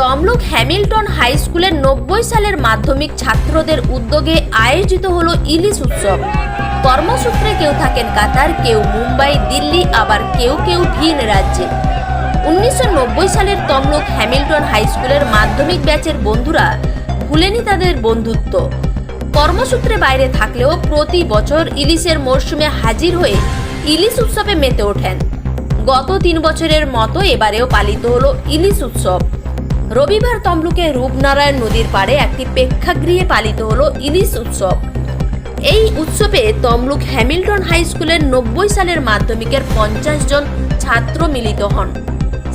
Tamluk Hamilton high স্কুলের নব্বই সালের মাধ্যমিক ছাত্রদের উদ্যোগে আয়োজিত হল ইলিশ উৎসব। কর্মসূত্রে কেউ থাকেন কাতার, কেউ মুম্বাই, দিল্লি, আবার কেউ কেউ ভিন রাজ্যে। উনিশশো নব্বই সালের তমলুক হ্যামিল্টন হাই স্কুলের মাধ্যমিক ব্যাচের বন্ধুরা ভুলেনি তাদের বন্ধুত্ব। কর্মসূত্রে বাইরে থাকলেও প্রতি বছর ইলিশের মরশুমে হাজির হয়ে ইলিশ উৎসবে মেতে ওঠেন। গত তিন বছরের মতো এবারেও পালিত হলো ইলিশ উৎসব। রবিবার তমলুকে রূপনারায়ণ নদীর পাড়ে একটি প্রেক্ষাগৃহে পালিত হলো ইলিশ উৎসব। এই উৎসবে তমলুক হ্যামিল্টন হাই স্কুলের নব্বই সালের মাধ্যমিকের পঞ্চাশ জন ছাত্র মিলিত হন।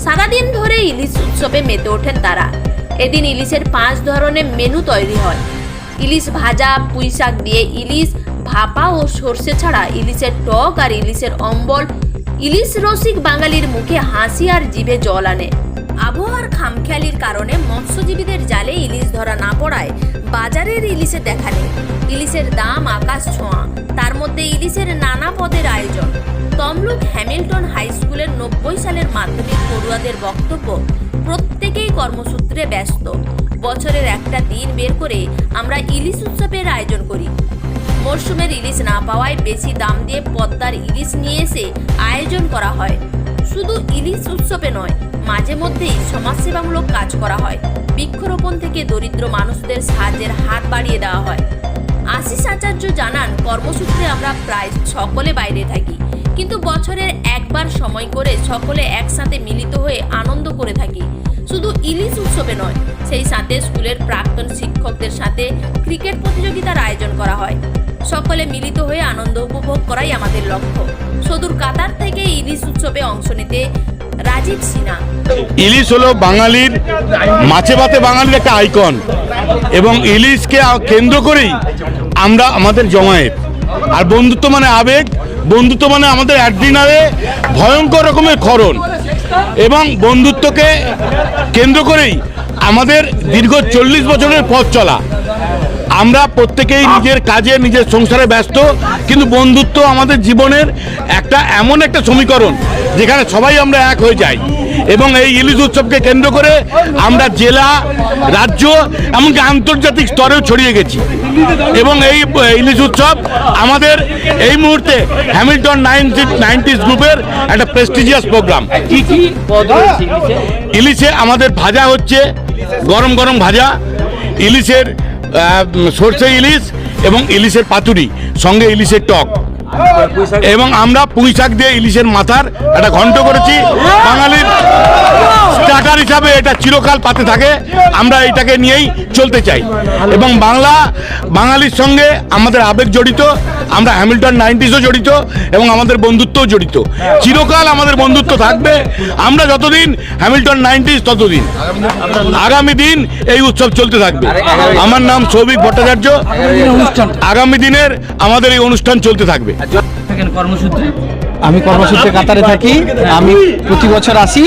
সারাদিন ধরে ইলিশ উৎসবে মেতে ওঠেন তারা। এদিন ইলিশের পাঁচ ধরনের মেনু তৈরি হয়। ইলিশ ভাজা পুঁই শাক দিয়ে ইলিশ, ভাপা ও সর্ষে ছাড়া ইলিশের টক আর ইলিশের অম্বল। ইলিশ রসিক বাঙালির মুখে হাসি আর জিভে জল আনে। আবহাওয়ার খামখেয়ালির কারণে মৎস্যজীবীদের জালে ইলিশ ধরা না পড়ায় বাজারের ইলিশে দেখা নেই। ইলিশের দাম আকাশ ছোঁয়া। তার মধ্যে ইলিশের নানা পদের আয়োজন। তমলুক হ্যামিল্টন হাই স্কুলের নব্বই সালের মাধ্যমিক পড়ুয়াদের বক্তব্য, প্রত্যেকেই কর্মসূত্রে ব্যস্ত। বছরের একটা দিন বের করে আমরা ইলিশ উৎসবের আয়োজন করি। মরশুমের ইলিশ না পাওয়ায় বেশি দাম দিয়ে পদ্মার ইলিশ নিয়ে এসে আয়োজন করা হয়। শুধু ইলিশ উৎসবে নয়, মাঝে মধ্যেই সমাজসেবামূলক কাজ করা হয়। বৃক্ষরোপণ থেকে দরিদ্র মানুষদের সাহায্যের হাত বাড়িয়ে দেওয়া হয়। আশিস আচার্য জানান, কর্মসূত্রে আমরা প্রায় সকলে বাইরে থাকি। কিন্তু বছরের একবার সময় করে সকলে একসাথে মিলিত হয়ে আনন্দ করে থাকি। শুধু ইলিশ উৎসবে নয়, সেই সাথে স্কুলের প্রাক্তন শিক্ষকদের সাথে ক্রিকেট প্রতিযোগিতার আয়োজন করা হয়। সকলে মিলিত হয়ে আনন্দ উপভোগ করাই আমাদের লক্ষ্য। সদূর কাতার থেকে ইলিশ উৎসবে অংশ নিতে রাজীব সিনহা। ইলিশ হলো বাঙালির মাছে ভাতে বাঙালির একটা আইকন। এবং ইলিশকে কেন্দ্র করেই আমরা, আমাদের জমায়েত। আর বন্ধুত্ব মানে আবেগ বন্ধুত্ব মানে আমাদের অ্যাড্রিনারে ভয়ঙ্কর রকমের খরণ। এবং বন্ধুত্বকে কেন্দ্র করেই আমাদের দীর্ঘ চল্লিশ বছরের পথ চলা। আমরা প্রত্যেকেই নিজের কাজে নিজের সংসারে ব্যস্ত কিন্তু বন্ধুত্ব আমাদের জীবনের একটা এমন একটা সমীকরণ যেখানে সবাই আমরা এক হয়ে যাই। এবং এই ইলিশ উৎসবকে কেন্দ্র করে আমরা জেলা রাজ্য এমনকি আন্তর্জাতিক স্তরেও ছড়িয়ে গেছি। এবং এই ইলিশ উৎসব আমাদের এই মুহূর্তে হ্যামিল্টন নাইনটি নাইনটিস গ্রুপের একটা প্রেস্টিজিয়াস প্রোগ্রাম ইলিশে? আমাদের ভাজা হচ্ছে গরম গরম ভাজা। ইলিশের সর্ষে ইলিশ এবং ইলিশের পাতুরি সঙ্গে ইলিশের টক। এবং আমরা পুঁই শাক দিয়ে ইলিশের মাথার একটা ঘন্ট করেছি। বাঙালির হিসাবে এটা চিরকাল পাতে থাকে। আমরা এটাকে নিয়েই চলতে চাই। এবং বাংলা, বাঙালির সঙ্গে আমাদের আবেগ জড়িত, আমরা হ্যামিল্টন নাইনটিসও জড়িত এবং আমাদের বন্ধুত্বও জড়িত। চিরকাল আমাদের বন্ধুত্ব থাকবে। আমরা যতদিন হ্যামিল্টন নাইনটিস, ততদিন। আগামী দিন এই উৎসব চলতে থাকবে। আমার নাম সৌভিক ভট্টাচার্য। আগামী দিনের আমাদের এই অনুষ্ঠান চলতে থাকবে। কর্মসূত্রে। আমি কর্মসূত্রে কাতারে থাকি আমি প্রতি বছর আসি।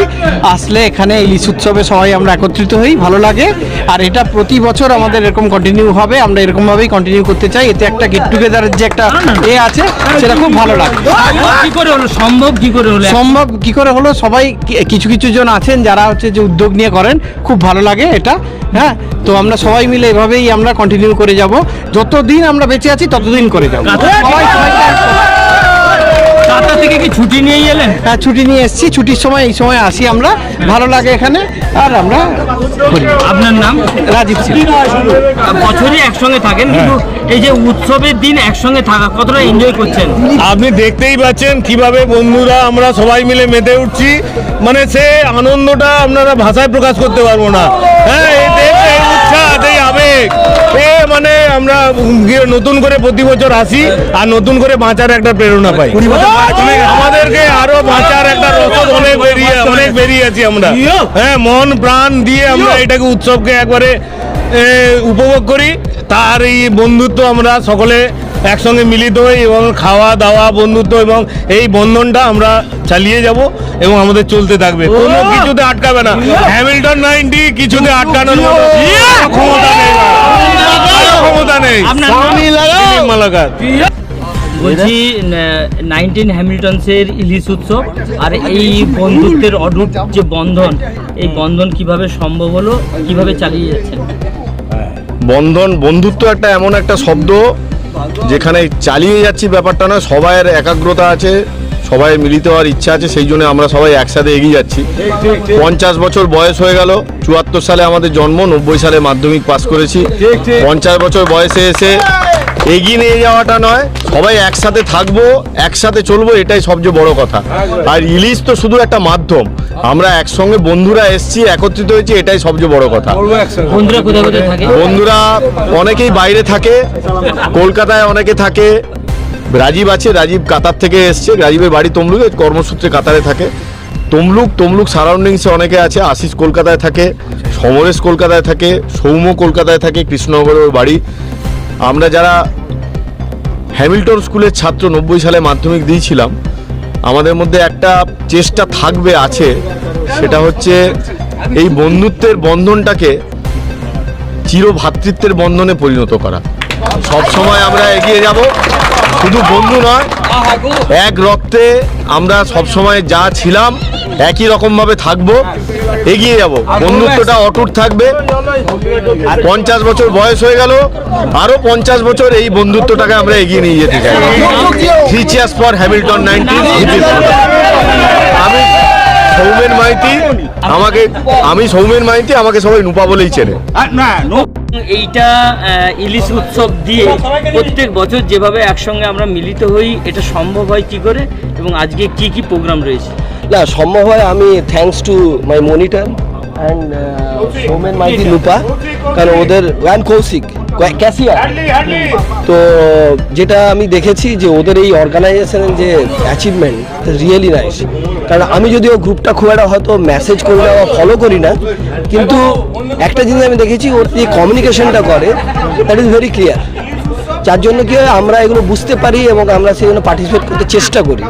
আসলে এখানে ইলিশ উৎসবে সবাই আমরা একত্রিত হই ভালো লাগে। আর এটা প্রতি বছর আমাদের এরকম কন্টিনিউ হবে আমরা এরকমভাবেই কন্টিনিউ করতে চাই। এতে একটা গেট টুগেদারের যে একটা এ আছে সেটা খুব ভালো লাগে। কি করে হলো? সম্ভব কি করে হলো? সম্ভব কি করে হলো? সবাই কিছু কিছু জন আছেন যারা হচ্ছে যে উদ্যোগ নিয়ে করেন খুব ভালো লাগে এটা হ্যাঁ? তো আমরা সবাই মিলে এভাবেই আমরা কন্টিনিউ করে যাব। যতদিন আমরা বেঁচে আছি ততদিন করে যাব। সবাই সবাইকে এক- কাতা থেকে কি ছুটি নিয়ে এলেন? হ্যাঁ ছুটি নিয়ে এসেছি। ছুটির সময় এই সময় আসি আমরা। ভালো লাগে এখানে আর আমরা করি আপনার নাম? রাজীব সিং। বছরই একসঙ্গে থাকেন কিন্তু এই যে উৎসবের দিন একসঙ্গে থাকা কতটা এনজয় করছেন? আপনি দেখতেই পাচ্ছেন কীভাবে বন্ধুরা আমরা সবাই মিলে মেতে উঠছি। মানে সে আনন্দটা আপনারা ভাষায় প্রকাশ করতে পারব না। হ্যাঁ এই দেশ, এই উৎসাহ এই আবেগ আমরা গিয়ে নতুন করে প্রতি বছর আসি আর নতুন করে বাঁচার একটা প্রেরণা পাই। আমাদেরকে আরও বাঁচার একটা রসদ অনেক বেরিয়ে অনেক বেরিয়ে আছি আমরা। হ্যাঁ মন প্রাণ দিয়ে আমরা এটাকে উৎসবকে একবারে উপভোগ করি। তার এই বন্ধুত্ব আমরা সকলে একসঙ্গে মিলিত হই এবং খাওয়া দাওয়া বন্ধুত্ব এবং এই বন্ধনটা আমরা চালিয়ে যাব এবং আমাদের চলতে থাকবে। কোনো কিছুতে আটকাবে না। হ্যামিল্টন নাইনটি কিছুতে আটকানোর মতো ক্ষমতা নেই। ক্ষমতা নেই। মালাকার। বলছি নাইনটিন হ্যামিল্টনসের ইলিশ উৎসব আর এই বন্ধুত্বের অডুট যে বন্ধন এই বন্ধন কীভাবে সম্ভব হলো কীভাবে চালিয়ে যাচ্ছেন বন্ধন বন্ধুত্ব একটা এমন একটা শব্দ যেখানে চালিয়ে যাচ্ছি ব্যাপারটা না সবাইয়ের একাগ্রতা আছে সবাই মিলিত হওয়ার ইচ্ছা আছে সেই জন্য আমরা সবাই একসাথে এগিয়ে যাচ্ছি। পঞ্চাশ বছর বয়স হয়ে গেল চুয়াত্তর সালে আমাদের জন্ম নব্বই সালে মাধ্যমিক পাস করেছি। পঞ্চাশ বছর বয়সে এসে এগিয়ে নিয়ে যাওয়াটা নয় সবাই একসাথে থাকব একসাথে চলবো এটাই সবচেয়ে বড় কথা। আর ইলিশ তো শুধু একটা মাধ্যম। আমরা একসঙ্গে বন্ধুরা এসছি একত্রিত হয়েছি এটাই সবচেয়ে বড় কথা। বন্ধুরা কোথায় কোথায় থাকে? বন্ধুরা অনেকেই বাইরে থাকে কলকাতায় অনেকে থাকে। রাজীব আছে রাজীব কাতার থেকে এসছে। রাজীবের বাড়ি তমলুকে কর্মসূত্রে কাতারে থাকে। তমলুক তমলুক সারাউন্ডিংসে অনেকে আছে আশিস কলকাতায় থাকে সমরেশ কলকাতায় থাকে সৌম্য কলকাতায় থাকে কৃষ্ণনগরের বাড়ি। আমরা যারা হ্যামিল্টন স্কুলের ছাত্র নব্বই সালে মাধ্যমিক দিয়েছিলাম, আমাদের মধ্যে একটা চেষ্টা থাকবে, আছে। সেটা হচ্ছে এই বন্ধুত্বের বন্ধনটাকে চির ভ্রাতৃত্বের বন্ধনে পরিণত করা। সব সময় আমরা এগিয়ে যাব। শুধু বন্ধু নয় এক রক্তে আমরা সব সময় যা ছিলাম একই রকম ভাবে থাকব এগিয়ে যাব। বন্ধুত্বটা অটুট থাকবে। পঞ্চাশ বছর বয়স হয়ে গেল আরও পঞ্চাশ বছর এই বন্ধুত্বটাকে আমরা এগিয়ে নিয়ে যেতে চাই। Three cheers for Hamilton nineteen আমি সৌমেন মাইতি আমাকে আমি সৌমেন মাইতি আমাকে সবাই নুপা বলেই চেনে। এইটা ইলিশ উৎসব দিয়ে প্রত্যেক বছর যেভাবে একসঙ্গে আমরা মিলিত হই, এটা সম্ভব হয় কি করে এবং আজকে কি কি প্রোগ্রাম রয়েছে? না, সম্ভব হয় আমি thanks to my monitor and Soumen Maity Lupa, কারণ ওদের ওয়ান কৌশিক ক্যাসিয়া তো যেটা আমি দেখেছি যে ওদের এই অর্গানাইজেশনের যে অ্যাচিভমেন্ট রিয়েলি নাইস কারণ আমি যদিও গ্রুপটা খুব একটা হয়তো মেসেজ করি না বা ফলো করি না কিন্তু একটা জিনিস আমি দেখেছি ওর যে কমিউনিকেশনটা করে দ্যাট ইজ ভেরি ক্লিয়ার যার জন্য কি হয়, আমরা এগুলো বুঝতে পারি এবং আমরা সেগুলো পার্টিসিপেট করতে চেষ্টা করি।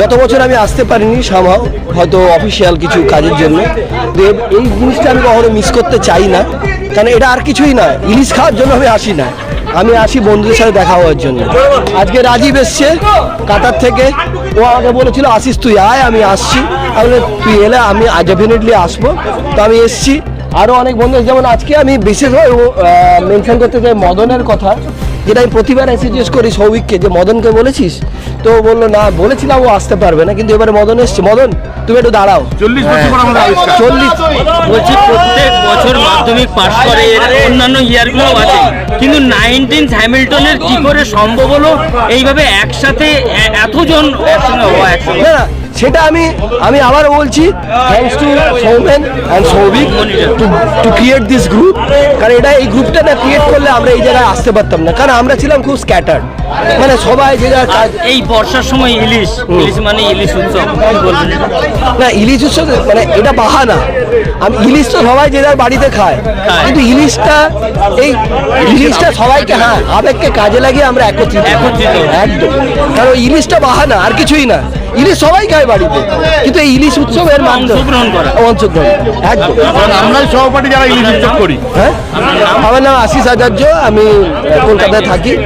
গত বছর আমি আসতে পারিনি সামহাও হয়তো অফিসিয়াল কিছু কাজের জন্য। এই জিনিসটা আমি কখনো মিস করতে চাই না। কারণ এটা আর কিছুই না ইলিশ খাওয়ার জন্য আমি আসি না। আমি আসি বন্ধুদের সাথে দেখা হওয়ার জন্য। আজকে রাজীব এসছে কাতার থেকে। ও আমাকে বলেছিল আসিস তুই আয়, আমি আসছি। তাহলে তুই এলে আমি ডেফিনেটলি আসব। তো আমি এসছি। আরও অনেক বন্ধু যেমন আজকে আমি বিশেষভাবে মেনশন করতে চাই মদনের কথা। যেটা আমি প্রতিবার এসে জিজ্ঞেস করি সৌভিককে যে মদনকে বলেছিস তো বলল না বলেছিলাম ও আসতে পারবে না কিন্তু এবারে মদন এসছে। মদন তুমি একটু দাঁড়াও। চল্লিশ বছর পর আমাদের আবিষ্কার। চল্লিশ বলছি প্রত্যেক বছর মাধ্যমিক পাশ করে অন্যান্য ইয়ারগুলো আছে। কিন্তু নাইনটিন হ্যামিল্টনের কি করে সম্ভব হলো? এইভাবে একসাথে এতজন একসঙ্গে হওয়া একসঙ্গে। সেটা আমি আমি আবার বলছি thanks to Soumen and Souvik to to create this group কারণ এটা এই গ্রুপটা না ক্রিয়েট করলে আমরা এই জায়গায় আসতে পারতাম না। কারণ আমরা ছিলাম খুব স্ক্যাটার্ড মানে সবাই যে যার কাজ এই বর্ষার সময় ইলিশ ইলিশ মানে ইলিশ উৎসব? না ইলিশ উৎসব মানে এটা বাহানা। আমি ইলিশ তো সবাই যে যার বাড়িতে খায়। কিন্তু ইলিশটা এই ইলিশটা সবাইকে হ্যাঁ আবেগকে কাজে লাগিয়ে আমরা একত্রিত। একত্রিত। একদম। কারণ ইলিশটা বাহানা আর কিছুই না। ইলিশ সবাই খায় বাড়িতে। কিন্তু এই ইলিশ উৎসবের মাধ্যমে অংশগ্রহণ করা। অংশগ্রহণ একদম। আমরাই সহপাঠী যারা ইলিশ উৎসব করি। হ্যাঁ? আমার নাম আশিস আচার্য আমি কলকাতায় থাকি।